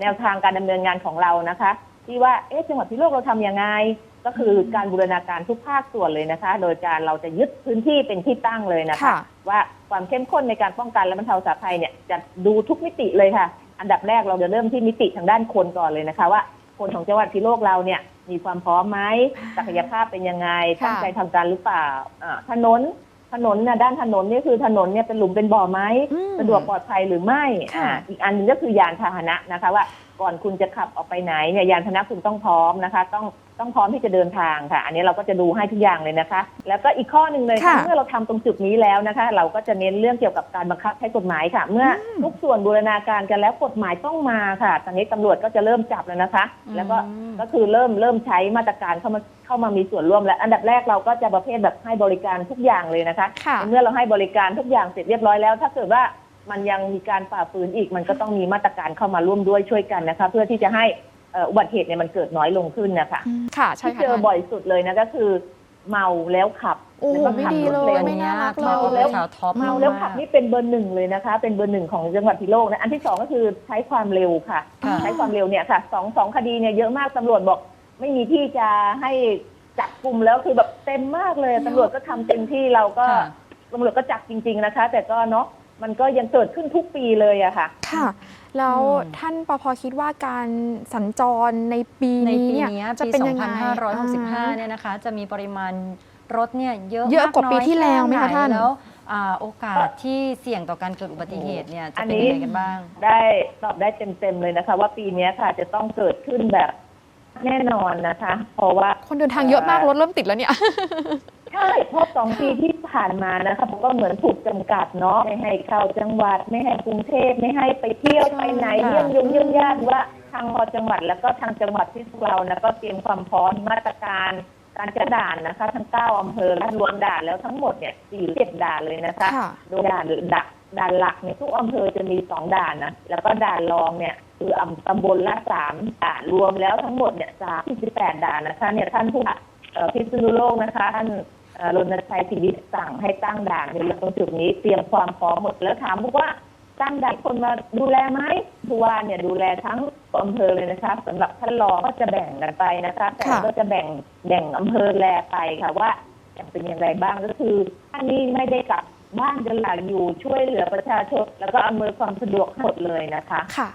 แนวทางการดำเนินงานของเรานะคะ ที่ว่าเอ๊ะจังหวัดพิษณุโลกเราทำยังไง ก็คือการบูรณาการทุกภาคส่วนเลยนะคะ โดยการเราจะยึดพื้นที่เป็นที่ตั้งเลยนะคะค่ะว่าความเข้มข้นในการป้องกันและบรรเทาสาภัยเนี่ยจะดูทุกมิติเลยค่ะ อันดับแรกเราจะเริ่มที่มิติทางด้านคนก่อนเลยนะคะ ว่าคนของจังหวัดพิษณุโลกเราเนี่ยมีความพร้อมไหมศักยภาพเป็นยังไงค่ะตั้งใจทำการหรือเปล่าอ่าถนน ถนนนะด้านถนนเนี่ยคือถนนเนี่ยเป็นหลุมเป็นบ่อไหมอืมสะดวกปลอดภัยหรือไม่ค่ะ อ่าอีกอันหนึงก็คือยานพาหนะนะคะ ว่าก่อนคุณจะขับออกไปไหนเนี่ยยานพาหนะคุณต้องพร้อมนะคะ ต้องต้องพร้อมที่จะเดินทางค่ะ อันนี้เราก็จะดูให้ทุกอย่างเลยนะคะ แล้วก็อีกข้อหนึ่งเลยค่ะค่ะเมื่อเราทำตรงจุดนี้แล้วนะคะ เราก็จะเน้นเรื่องเกี่ยวกับการบังคับใช้กฎหมายค่ะ เมื่ออมทุกส่วนบูรณาการกันแล้วกฎหมายต้องมาค่ะตอนนี้ตำรวจก็จะเริ่มจับแล้วนะคะ แล้วก็ อืม ก็คือเริ่มเริ่มใช้มาตรการเข้ามา เข้ามามีส่วนร่วมแล้วอันดับแรกเราก็จะประเภทแบบให้บริการทุกอย่างเลยนะคะค่ะเมื่อเราให้บริการทุกอย่างเสร็จเรียบร้อยแล้ว ถ้าเกิดว่ามันยังมีการฝ่าฝืนอีก มันก็ต้องมีมาตรการเข้ามาร่วมด้วยช่วยกันนะคะ เพื่อที่จะให้เอ่ออุบัติเหตุเนี่ยมันเกิดน้อยลงขึ้นนะคะอืมค่ะใช่ที่ค่ะเจอท่านบ่อยสุดเลยนะก็คือ เมาแล้วขับโอ้แล้วก็ไม่ขับดีรถเลยเร็วไม่น่ารักเลเมายแล้วชาวท็อปเมาแล้วขับนี่เป็นเบอร์หนึ่งเลยนะคะ เป็นเบอร์หนึ่งของจังหวัดพิษณุโลกนะอันที่สองก็คือใช้ความเร็วค่ะค่ะ ใช้ความเร็วเนี่ยค่ะสองสองคดีเนี่ยเยอะมากตำรวจบอก ไม่มีที่จะให้จับกลุ่มแล้วคือแบบเต็มมากเลยตำรวจก็ทำเต็มที่เราก็ค่ะ ตำรวจก็จับจริง ๆนะคะ แต่ก็เนาะมันก็ยังเกิดขึ้นทุกปีเลยอะค่ะ ค่ะ แล้วอืม ท่านปพคิดว่าการสัญจรในปีในนี้ปีเนี่ยนี้จะปี เป็นยังไง2565เนี่ยนะคะ จะมีปริมาณรถเนี่ยเยอะเยอะกว่าปีน้ที่แล้วไหมคะแค่ท่าน แล้วอ่าโอกาสที่เสี่ยงต่อการเกิดอุบัติเหตุเนี่ยจะอันเป็นนี้ยังไงกันบ้าง ได้ตอบได้เต็มๆเลยนะคะ ว่าปีเนี้ยค่ะจะต้องเกิดขึ้นแบบ แน่นอนนะคะ เพราะว่าคนเดินทางเยอะมากรถเริ่มติดแล้วเนี่ย ใช่เพราะสองปีที่ผ่านมานะคะผมก็เหมือนถูกจำกัดเนาะไม่ให้เข้าจังหวัด ไม่ให้กรุงเทพไม่ให้ไปเที่ยวไปไหนค่ะเยี่ยมยงเยี่ยมญาติว่าทางพอจังหวัดแล้วก็ทางจังหวัดที่พวกเรานะก็เตรียมความพร้อมมาตรการ การจะด่านนะคะ ทั้งเก้าอำเภอและรวมด่านแล้วทั้งหมดเนี่ยสี่เจ็ดด่านเลยนะคะค่ะ โดยด่านดักด่านหลักเนี่ยทุกอำเภอจะมีสองด่านนะแล้วก็ด่านรองเนี่ยคืออำตำบลละสามด่านรวมแล้วทั้งหมดเนี่ยสามสิบแปดด่านนะคะเนี่ยท่านผู้ว่าเอ่อพิษณุโลกนะคะท่านเอ่อรณชัยศิริสั่งให้ตั้งด่านในตรงจุดนี้เตรียมความพร้อมหมดแล้วถามบอกว่า ตั้งด่านคนมาดูแลไหมผู้ว่าเนี่ยดูแลทั้งอำเภอเลยนะคะสำหรับท่านรองก็จะแบ่งกันไปนะคะแต่ค่ะก็จะแบ่งแบ่งอำเภอแลไปค่ะว่าเป็นอย่างไรบ้างก็คือท่านนี้ไม่ได้กลับบ้านกันหลักอยู่ช่วยเหลือประชาชนแล้วก็อำนวยความสะดวกให้หมดเลยนะคะค่ะ